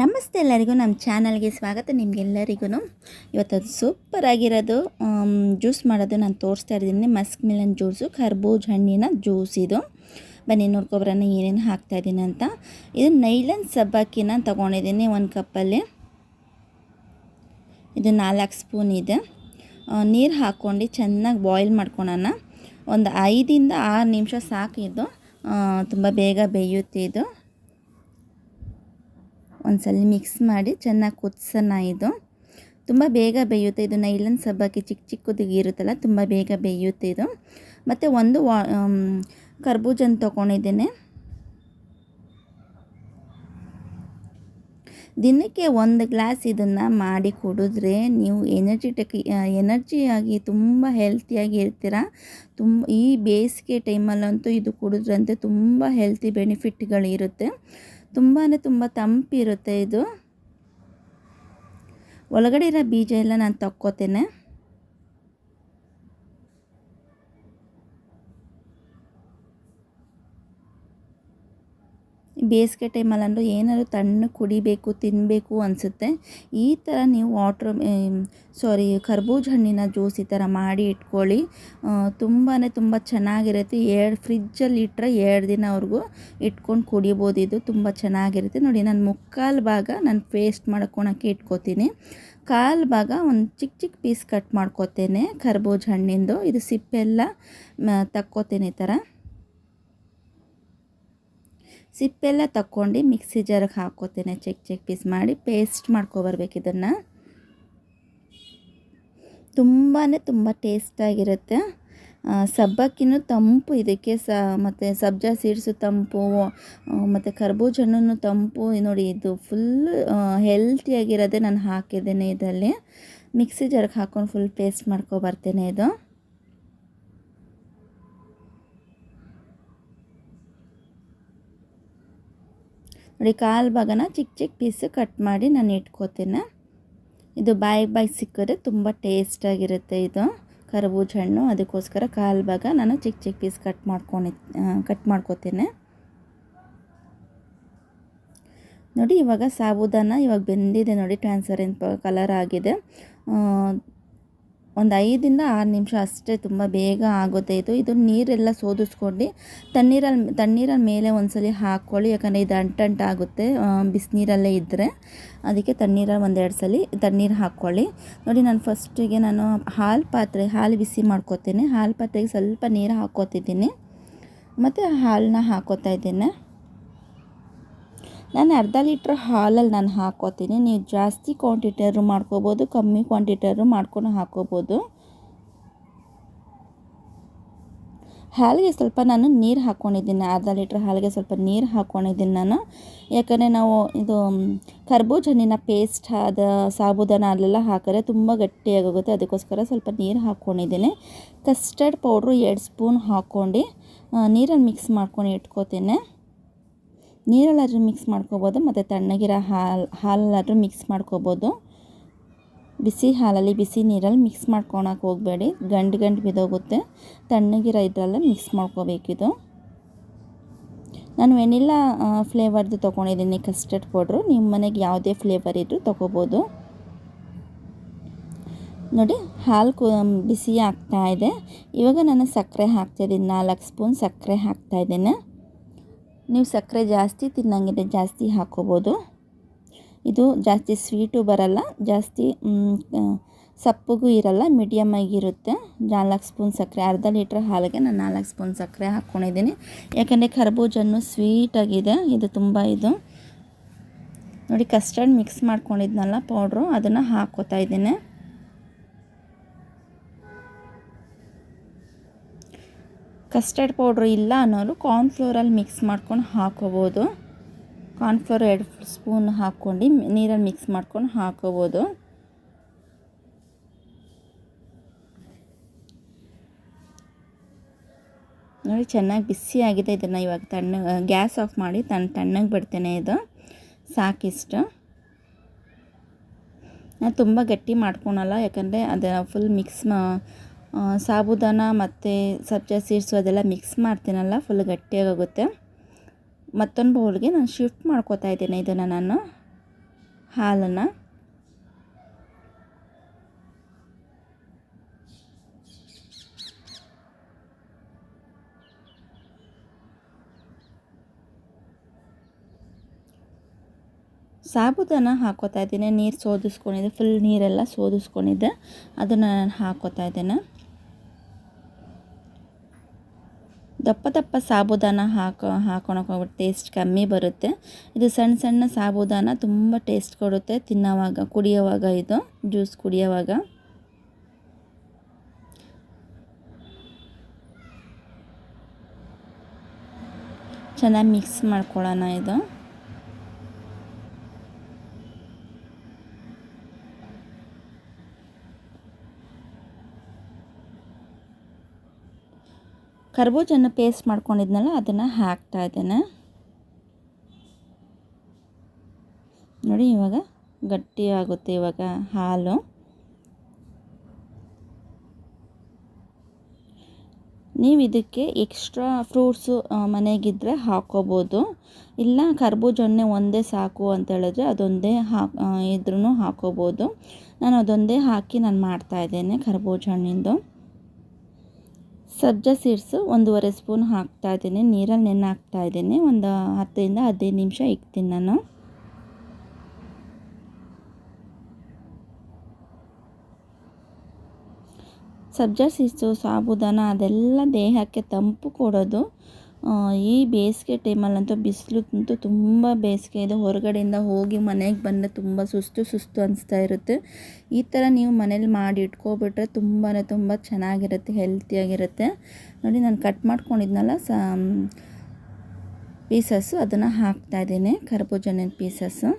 ನಮಸ್ತೆ ಎಲ್ಲರಿಗೂ, ನಮ್ಮ ಚಾನಲ್ಗೆ ಸ್ವಾಗತ ನಿಮಗೆಲ್ಲರಿಗೂ. ಇವತ್ತು ಸೂಪರ್ ಆಗಿರೋದು ಜ್ಯೂಸ್ ಮಾಡೋದು ನಾನು ತೋರಿಸ್ತಾ ಇದ್ದೀನಿ. ಮಸ್ಕ್ ಮಿಲನ್ ಜ್ಯೂಸು ಖರ್ಬೂಜ್ ಹಣ್ಣಿನ ಜ್ಯೂಸ್ ಇದು. ಬನ್ನಿ ನೋಡ್ಕೊಬ್ರನ್ನ ಏನೇನು ಹಾಕ್ತಾಯಿದ್ದೀನಿ ಅಂತ. ಇದು ನೈಲನ್ ಸಬ್ಬಕ್ಕಿನ ತೊಗೊಂಡಿದ್ದೀನಿ ಒಂದು ಕಪ್ಪಲ್ಲಿ. ಇದು ನಾಲ್ಕು ಸ್ಪೂನ್ ಇದೆ. ನೀರು ಹಾಕ್ಕೊಂಡು ಚೆನ್ನಾಗಿ ಬಾಯ್ಲ್ ಮಾಡ್ಕೊಳೋಣ. ಒಂದು ಐದಿಂದ ಆರು ನಿಮಿಷ ಸಾಕಿದ್ದು. ತುಂಬ ಬೇಗ ಬೇಯುತ್ತೆ ಇದು. ಒಂದ್ಸಲ ಮಿಕ್ಸ್ ಮಾಡಿ ಚೆನ್ನಾಗಿ ಕುದಿಸೋಣ ಇದು. ತುಂಬ ಬೇಗ ಬೇಯುತ್ತೆ. ಇದು ನೈಲನ್ ಸಬ್ಬಕ್ಕಿ ಚಿಕ್ಕ ಚಿಕ್ಕದಿಗೆ ಇರುತ್ತಲ್ಲ, ತುಂಬ ಬೇಗ ಬೇಯುತ್ತೆ ಇದು. ಮತ್ತು ಒಂದು ವಾ ಕರ್ಬೂಜನ್ ತೊಗೊಂಡಿದ್ದೇನೆ. ದಿನಕ್ಕೆ ಒಂದು ಗ್ಲಾಸ್ ಇದನ್ನು ಮಾಡಿ ಕುಡಿದ್ರೆ ನೀವು ಎನರ್ಜಿಟಕ್ ಎನರ್ಜಿಯಾಗಿ ತುಂಬ ಹೆಲ್ತಿಯಾಗಿ ಇರ್ತೀರ. ತುಂಬ ಈ ಬೇಸಿಗೆ ಟೈಮಲ್ಲಂತೂ ಇದು ಕುಡಿದ್ರಂತೆ ತುಂಬ ಹೆಲ್ತಿ ಬೆನಿಫಿಟ್ಗಳಿರುತ್ತೆ ತುಂಬಾ ತುಂಬ ತಂಪಿರುತ್ತೆ ಇದು. ಒಳಗಡೆ ಇರೋ ಬೀಜ ಎಲ್ಲ ನಾನು ತಕ್ಕೋತೇನೆ. ಬೇಸಿಗೆ ಟೈಮಲ್ಲಂದು ಏನಾದರೂ ತಣ್ಣಗೆ ಕುಡಿಬೇಕು ತಿನ್ನಬೇಕು ಅನಿಸುತ್ತೆ. ಈ ಥರ ನೀವು ವಾಟ್ರ್ ಸಾರಿ ಕರ್ಬೂಜ ಹಣ್ಣಿನ ಜ್ಯೂಸ್ ಈ ಥರ ಮಾಡಿ ಇಟ್ಕೊಳ್ಳಿ. ತುಂಬಾ ತುಂಬ ಚೆನ್ನಾಗಿರುತ್ತೆ. ಎರಡು ಫ್ರಿಜ್ಜಲ್ಲಿ ಇಟ್ಟರೆ ಎರಡು ದಿನವರೆಗೂ ಇಟ್ಕೊಂಡು ಕುಡಿಬೋದು. ಇದು ತುಂಬ ಚೆನ್ನಾಗಿರುತ್ತೆ. ನೋಡಿ, ನಾನು ಮುಕ್ಕಾಲು ಭಾಗ ನಾನು ಪೇಸ್ಟ್ ಮಾಡ್ಕೊಳಕ್ಕೆ ಇಟ್ಕೋತೀನಿ. ಕಾಲು ಭಾಗ ಒಂದು ಚಿಕ್ಕ ಚಿಕ್ಕ ಪೀಸ್ ಕಟ್ ಮಾಡ್ಕೋತೇನೆ ಕರ್ಬೂಜ ಹಣ್ಣಿಂದು. ಇದು ಸಿಪ್ಪೆಲ್ಲ ತಕ್ಕೋತೇನೆ ಈ ಥರ ಸಿಪ್ಪೆಲ್ಲ ತಕ್ಕೊಂಡು ಮಿಕ್ಸಿ ಜಾರಿಗೆ ಹಾಕೋತೇನೆ ಚಿಕ್ಕ ಚಿಕ್ಕ ಪೀಸ್ ಮಾಡಿ ಪೇಸ್ಟ್ ಮಾಡ್ಕೊಬರ್ಬೇಕು ಇದನ್ನು. ತುಂಬಾ ತುಂಬ ಟೇಸ್ಟಾಗಿರುತ್ತೆ ಸಬ್ಬಕ್ಕಿನೂ ತಂಪು, ಇದಕ್ಕೆ ಸ, ಮತ್ತು ಸಬ್ಜಾ ಸೀಡ್ಸು ತಂಪು ಮತ್ತು ಕರ್ಬೂಜ ಹಣ್ಣು ತಂಪು ನೋಡಿ ಇದು ಫುಲ್ ಹೆಲ್ತಿಯಾಗಿರೋದೇ ನಾನು ಹಾಕಿದ್ದೇನೆ ಇದರಲ್ಲಿ. ಮಿಕ್ಸಿ ಜಾರಿಗೆ ಹಾಕ್ಕೊಂಡು ಫುಲ್ ಪೇಸ್ಟ್ ಮಾಡ್ಕೊಬರ್ತೇನೆ ಇದು. ನೋಡಿ ಕಾಲು ಭಾಗನ ಚಿಕ್ಕ ಚಿಕ್ಕ ಪೀಸು ಕಟ್ ಮಾಡಿ ನಾನು ಇಟ್ಕೋತೀನಿ. ಇದು ಬಾಯಿ ಬಾಯಿಗೆ ಸಿಕ್ಕಿದ್ರೆ ತುಂಬ ಟೇಸ್ಟಾಗಿರುತ್ತೆ ಇದು. ಕರ್ಬೂಜ ಹಣ್ಣು, ಅದಕ್ಕೋಸ್ಕರ ಕಾಲು ಭಾಗ ನಾನು ಚಿಕ್ಕ ಚಿಕ್ಕ ಪೀಸ್ ಕಟ್ ಮಾಡ್ಕೊಂಡು ಕಟ್ ಮಾಡ್ಕೋತೀನಿ. ನೋಡಿ ಇವಾಗ ಸಾಬೂದಾನ ಇವಾಗ ಬೆಂದಿದೆ ನೋಡಿ ಟ್ರಾನ್ಸ್ಪರೆಂಟ್ ಕಲರ್ ಆಗಿದೆ. ಒಂದು ಐದರಿಂದ ಆರು ನಿಮಿಷ ಅಷ್ಟೇ ತುಂಬ ಬೇಗ ಆಗುತ್ತೆ ಇದು. ಇದು ನೀರೆಲ್ಲ ಸೋದಿಸ್ಕೊಂಡು ತಣ್ಣೀರಲ್ಲಿ ತಣ್ಣೀರಲ್ಲಿ ಮೇಲೆ ಒಂದ್ಸಲಿ ಹಾಕ್ಕೊಳ್ಳಿ. ಯಾಕಂದರೆ ಇದು ಅಂಟಂಟಾಗುತ್ತೆ ಬಿಸಿನೀರಲ್ಲೇ ಇದ್ದರೆ ಅದಕ್ಕೆ ತಣ್ಣೀರಲ್ಲಿ ಒಂದೆರಡು ಸಲ ತಣ್ಣೀರು ಹಾಕ್ಕೊಳ್ಳಿ. ನೋಡಿ, ನಾನು ಫಸ್ಟಿಗೆ ನಾನು ಹಾಲು ಪಾತ್ರೆ, ಹಾಲು ಬಿಸಿ ಮಾಡ್ಕೋತೀನಿ. ಹಾಲು ಪಾತ್ರೆಗೆ ಸ್ವಲ್ಪ ನೀರು ಹಾಕ್ಕೋತಿದ್ದೀನಿ. ಮತ್ತು ಹಾಲನ್ನ ಹಾಕೋತಾ ಇದ್ದೇನೆ. ನಾನು ಅರ್ಧ ಲೀಟ್ರ್ ಹಾಲಲ್ಲಿ ನಾನು ಹಾಕೋತೀನಿ ನೀವು ಜಾಸ್ತಿ ಕ್ವಾಂಟಿಟಿಯರು ಮಾಡ್ಕೋಬೋದು, ಕಮ್ಮಿ ಕ್ವಾಂಟಿಟಿಯರು ಮಾಡ್ಕೊಂಡು ಹಾಕೋಬೋದು ಹಾಲಿಗೆ ಸ್ವಲ್ಪ ನಾನು ನೀರು ಹಾಕ್ಕೊಂಡಿದ್ದೀನಿ. ಅರ್ಧ ಲೀಟ್ರ್ ಹಾಲಿಗೆ ಸ್ವಲ್ಪ ನೀರು ಹಾಕ್ಕೊಂಡಿದ್ದೀನಿ ನಾನು. ಯಾಕಂದರೆ ನಾವು ಇದು, ಕರ್ಬೂಜ ಹಣ್ಣಿನ ಪೇಸ್ಟ್ ಆದ ಸಾಬುದಾನ ಅಲ್ಲೆಲ್ಲ ಹಾಕಿದ್ರೆ ತುಂಬ ಗಟ್ಟಿಯಾಗೋಗುತ್ತೆ. ಅದಕ್ಕೋಸ್ಕರ ಸ್ವಲ್ಪ ನೀರು ಹಾಕ್ಕೊಂಡಿದ್ದೀನಿ. ಕಸ್ಟರ್ಡ್ ಪೌಡ್ರು ಎರಡು ಸ್ಪೂನ್ ಹಾಕ್ಕೊಂಡು ನೀರನ್ನು ಮಿಕ್ಸ್ ಮಾಡ್ಕೊಂಡು ಇಟ್ಕೋತೀನಿ. ನೀರಲ್ಲಾದರೂ ಮಿಕ್ಸ್ ಮಾಡ್ಕೋಬೋದು, ಮತ್ತು ತಣ್ಣಗಿರೋ ಹಾಲು, ಹಾಲಲ್ಲಾದರೂ ಮಿಕ್ಸ್ ಮಾಡ್ಕೋಬೋದು. ಬಿಸಿ ಹಾಲಲ್ಲಿ ಬಿಸಿ ನೀರಲ್ಲಿ ಮಿಕ್ಸ್ ಮಾಡ್ಕೊಳಕ್ಕೆ ಹೋಗಬೇಡಿ. ಗಂಟು ಗಂಟು ಬಿದೋಗುತ್ತೆ. ತಣ್ಣಗಿರೋ ಇದರಲ್ಲೇ ಮಿಕ್ಸ್ ಮಾಡ್ಕೋಬೇಕಿದು. ನಾನು ವೆನಿಲ್ಲ ಫ್ಲೇವರ್ದು ತೊಗೊಂಡಿದ್ದೀನಿ ಕಸ್ಟರ್ಡ್ ಪೌಡ್ರು ನಿಮ್ಮ ಮನೆಗೆ ಯಾವುದೇ ಫ್ಲೇವರ್ ಇದ್ದರೂ ತೊಗೋಬೋದು. ನೋಡಿ, ಹಾಲು ಕು, ಬಿಸಿ ಆಗ್ತಾ ಇದೆ. ಇವಾಗ ನಾನು ಸಕ್ಕರೆ ಹಾಕ್ತಾಯಿದ್ದೀನಿ ನಾಲ್ಕು ಸ್ಪೂನ್ ಸಕ್ಕರೆ ಹಾಕ್ತಾಯಿದ್ದೀನಿ ನೀವು ಸಕ್ಕರೆ ಜಾಸ್ತಿ ತಿನ್ನಂಗಿದ್ರೆ ಜಾಸ್ತಿ ಹಾಕೋಬೋದು. ಇದು ಜಾಸ್ತಿ ಸ್ವೀಟು ಬರಲ್ಲ, ಜಾಸ್ತಿ ಸಪ್ಪಗೂ ಇರಲ್ಲ ಮೀಡಿಯಮ್ ಆಗಿರುತ್ತೆ ನಾಲ್ಕು ಸ್ಪೂನ್ ಸಕ್ಕರೆ, ಅರ್ಧ ಲೀಟ್ರ್ ಹಾಲಿಗೆ ನಾನು ನಾಲ್ಕು ಸ್ಪೂನ್ ಸಕ್ಕರೆ ಹಾಕ್ಕೊಂಡಿದ್ದೀನಿ ಯಾಕೆಂದರೆ ಕರ್ಬೂಜನ್ನು ಸ್ವೀಟಾಗಿದೆ ಇದು ತುಂಬ ಇದು. ನೋಡಿ ಕಸ್ಟರ್ಡ್ ಮಿಕ್ಸ್ ಮಾಡ್ಕೊಂಡಿದ್ನಲ್ಲ ಪೌಡ್ರು ಅದನ್ನು ಹಾಕ್ಕೋತಾ ಇದ್ದೀನಿ. ಕಸ್ಟರ್ಡ್ ಪೌಡ್ರ್ ಇಲ್ಲ ಅನ್ನೋರು ಕಾರ್ನ್ಫ್ಲೋರಲ್ಲಿ ಮಿಕ್ಸ್ ಮಾಡ್ಕೊಂಡು ಹಾಕೋಬೋದು. ಕಾರ್ನ್ಫ್ಲೋರ್ ಎರಡು ಸ್ಪೂನ್ ಹಾಕ್ಕೊಂಡು ನೀರಲ್ಲಿ ಮಿಕ್ಸ್ ಮಾಡ್ಕೊಂಡು ಹಾಕೋಬೋದು. ನೋಡಿ, ಚೆನ್ನಾಗಿ ಬಿಸಿ ಆಗಿದೆ ಇದನ್ನು ಇವಾಗ ತಣ್ಣ ಗ್ಯಾಸ್ ಆಫ್ ಮಾಡಿ ತಣ್ಣ ತಣ್ಣಗೆ ಬಿಡ್ತೇನೆ ಇದು. ಸಾಕಿಷ್ಟು. ನಾನು ತುಂಬ ಗಟ್ಟಿ ಮಾಡ್ಕೊಳಲ್ಲ, ಯಾಕಂದರೆ ಅದು ಫುಲ್ ಮಿಕ್ಸ್ ಸಾಬೂದಾನ ಮತ್ತು ಸಬ್ಜಾ ಸೀಡ್ಸು ಅದೆಲ್ಲ ಮಿಕ್ಸ್ ಮಾಡ್ತೀನಲ್ಲ ಫುಲ್ ಗಟ್ಟಿಯಾಗುತ್ತೆ ಮತ್ತೊಂದು ಬೌಲ್ಗೆ ನಾನು ಶಿಫ್ಟ್ ಮಾಡ್ಕೋತಾ ಇದ್ದೇನೆ ಇದನ್ನು ನಾನು, ಹಾಲನ್ನು. ಸಾಬುದಾನ ಹಾಕೋತಾ ಇದ್ದೀನಿ, ನೀರು ಸೋದಿಸ್ಕೊಂಡಿದ್ದೆ ಫುಲ್ ನೀರೆಲ್ಲ ಸೋದಿಸ್ಕೊಂಡಿದ್ದೆ. ಅದನ್ನು ನಾನು ಹಾಕೋತಾ ಇದ್ದೇನೆ. ದಪ್ಪ ದಪ್ಪ ಸಾಬುದಾನ ಹಾಕೋ ಹಾಕೊಳಕ್ಕೆ ಟೇಸ್ಟ್ ಕಮ್ಮಿ ಬರುತ್ತೆ. ಇದು ಸಣ್ಣ ಸಣ್ಣ ಸಾಬುದಾನ ತುಂಬ ಟೇಸ್ಟ್ ಕೊಡುತ್ತೆ ತಿನ್ನೋವಾಗ, ಕುಡಿಯೋವಾಗ ಇದು ಜ್ಯೂಸ್ ಕುಡಿಯೋವಾಗ. ಚೆನ್ನಾಗಿ ಮಿಕ್ಸ್ ಮಾಡ್ಕೊಳ್ಳೋಣ ಇದು. ಕರ್ಬೂಜನ್ನು ಪೇಸ್ಟ್ ಮಾಡ್ಕೊಂಡಿದ್ನಲ್ಲ, ಅದನ್ನು ಹಾಕ್ತಾ ಇದ್ದೇನೆ. ನೋಡಿ, ಇವಾಗ ಗಟ್ಟಿ ಆಗುತ್ತೆ ಇವಾಗ ಹಾಲು. ನೀವು ಇದಕ್ಕೆ ಎಕ್ಸ್ಟ್ರಾ ಫ್ರೂಟ್ಸು ಮನೆಗಿದ್ದರೆ ಹಾಕೋಬೋದು. ಇಲ್ಲ ಕರ್ಬೂಜೊಣ್ಣೆ ಒಂದೇ ಸಾಕು ಅಂತ ಹೇಳಿದ್ರೆ ಅದೊಂದೇ ಹಾಕ್ ಇದ್ರೂ ಹಾಕೋಬೋದು. ನಾನು ಅದೊಂದೇ ಹಾಕಿ ನಾನು ಮಾಡ್ತಾಯಿದ್ದೇನೆ ಕರ್ಬೂಜ ಹಣ್ಣಿಂದು. ಸಬ್ಜಾ ಸೀಡ್ಸು ಒಂದೂವರೆ ಸ್ಪೂನ್ ಹಾಕ್ತಾ ಇದ್ದೀನಿ. ನೀರಲ್ಲಿ ನೆನೆ ಹಾಕ್ತಾ ಇದ್ದೀನಿ. ಒಂದು ಹತ್ತರಿಂದ ಹದಿನೈದು ನಿಮಿಷ ಇಕ್ತೀನಿ ನಾನು. ಸಬ್ಜಾ ಸೀಡ್ಸು ಸಾಬುದಾನ ಅದೆಲ್ಲ ದೇಹಕ್ಕೆ ತಂಪು ಕೊಡೋದು. ಈ ಬೇಸಿಗೆ ಟೈಮಲ್ಲಂತೂ ಬಿಸಿಲಂತೂ ತುಂಬ ಬೇಸಿಗೆ ಇದೆ. ಹೊರಗಡೆಯಿಂದ ಹೋಗಿ ಮನೆಗೆ ಬಂದರೆ ತುಂಬ ಸುಸ್ತು ಸುಸ್ತು ಅನಿಸ್ತಾ ಇರುತ್ತೆ. ಈ ಥರ ನೀವು ಮನೇಲಿ ಮಾಡಿ ಇಟ್ಕೊಬಿಟ್ರೆ ತುಂಬಾ ತುಂಬ ಚೆನ್ನಾಗಿರುತ್ತೆ, ಹೆಲ್ತಿಯಾಗಿರುತ್ತೆ. ನೋಡಿ, ನಾನು ಕಟ್ ಮಾಡ್ಕೊಂಡಿದ್ನಲ್ಲ, ಸ ಪೀಸಸ್ಸು, ಅದನ್ನು ಹಾಕ್ತಾಯಿದ್ದೀನಿ ಕರ್ಬೂಜನ ಪೀಸಸ್ಸು.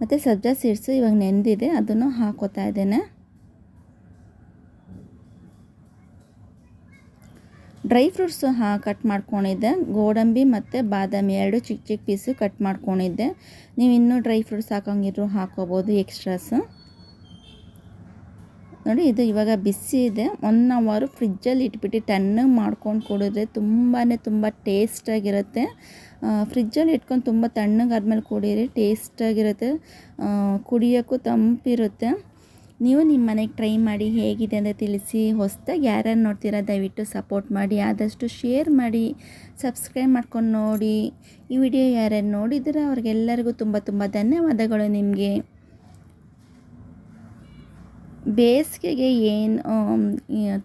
ಮತ್ತು ಸಬ್ಜಾ ಸೀಡ್ಸು ಇವಾಗ ನೆಂದಿದೆ ಅದನ್ನು ಹಾಕೋತಾ ಇದ್ದೇನೆ. ಡ್ರೈ ಫ್ರೂಟ್ಸು, ಹಾಂ, ಕಟ್ ಮಾಡ್ಕೊಂಡಿದ್ದೆ. ಗೋಡಂಬಿ ಮತ್ತು ಬಾದಾಮಿ ಎರಡು ಚಿಕ್ಕ ಚಿಕ್ಕ ಪೀಸು ಕಟ್ ಮಾಡ್ಕೊಂಡಿದ್ದೆ. ನೀವು ಇನ್ನೂ ಡ್ರೈ ಫ್ರೂಟ್ಸ್ ಹಾಕೋಂಗಿದ್ರು ಹಾಕೋಬೋದು ಎಕ್ಸ್ಟ್ರಾಸು. ನೋಡಿ, ಇದು ಇವಾಗ ಬಿಸಿ ಇದೆ. ಒನ್ ಅವರು ಫ್ರಿಜ್ಜಲ್ಲಿ ಇಟ್ಬಿಟ್ಟು ತಣ್ಣಗೆ ಮಾಡ್ಕೊಂಡು ಕುಡಿದ್ರೆ ತುಂಬಾ ತುಂಬ ಟೇಸ್ಟಾಗಿರುತ್ತೆ. ಫ್ರಿಜ್ಜಲ್ಲಿ ಇಟ್ಕೊಂಡು ತುಂಬ ತಣ್ಣಗಾದ್ಮೇಲೆ ಕುಡೀರಿ ಟೇಸ್ಟಾಗಿರುತ್ತೆ. ಕುಡಿಯೋಕ್ಕೂ ತಂಪಿರುತ್ತೆ. ನೀವು ನಿಮ್ಮ ಮನೆಗೆ ಟ್ರೈ ಮಾಡಿ ಹೇಗಿದೆ ಅಂತ ತಿಳಿಸಿ. ಹೊಸದಾಗಿ ಯಾರ್ಯಾರು ನೋಡ್ತೀರಾ, ದಯವಿಟ್ಟು ಸಪೋರ್ಟ್ ಮಾಡಿ. ಆದಷ್ಟು ಶೇರ್ ಮಾಡಿ, ಸಬ್ಸ್ಕ್ರೈಬ್ ಮಾಡ್ಕೊಂಡು ನೋಡಿ. ಈ ವಿಡಿಯೋ ಯಾರ್ಯಾರು ನೋಡಿದ್ರೆ ಅವ್ರಿಗೆಲ್ಲರಿಗೂ ತುಂಬ ತುಂಬ ಧನ್ಯವಾದಗಳು ನಿಮಗೆ. ಬೇಸಿಗೆಗೆ ಏನು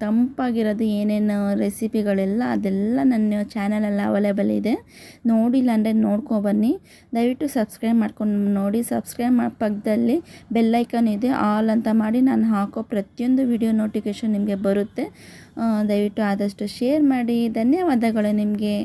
ತಂಪಾಗಿರೋದು ಏನೇನು ರೆಸಿಪಿಗಳೆಲ್ಲ ಅದೆಲ್ಲ ನನ್ನ ಚಾನಲಲ್ಲಿ ಅವೈಲೇಬಲ್ ಇದೆ. ನೋಡಿಲ್ಲ ಅಂದರೆ ನೋಡ್ಕೊಬನ್ನಿ ದಯವಿಟ್ಟು ಸಬ್ಸ್ಕ್ರೈಬ್ ಮಾಡ್ಕೊಂಡು ನೋಡಿ. ಸಬ್ಸ್ಕ್ರೈಬ್ ಮಾಡಿ ಪಕ್ಕದಲ್ಲಿ ಬೆಲ್ಲೈಕನ್ ಇದೆ. ಆಲ್ ಅಂತ ಮಾಡಿ ನಾನು ಹಾಕೋ ಪ್ರತಿಯೊಂದು ವಿಡಿಯೋ ನೋಟಿಫಿಕೇಷನ್ ನಿಮಗೆ ಬರುತ್ತೆ. ದಯವಿಟ್ಟು ಆದಷ್ಟು ಶೇರ್ ಮಾಡಿ. ಧನ್ಯವಾದಗಳು ನಿಮಗೆ.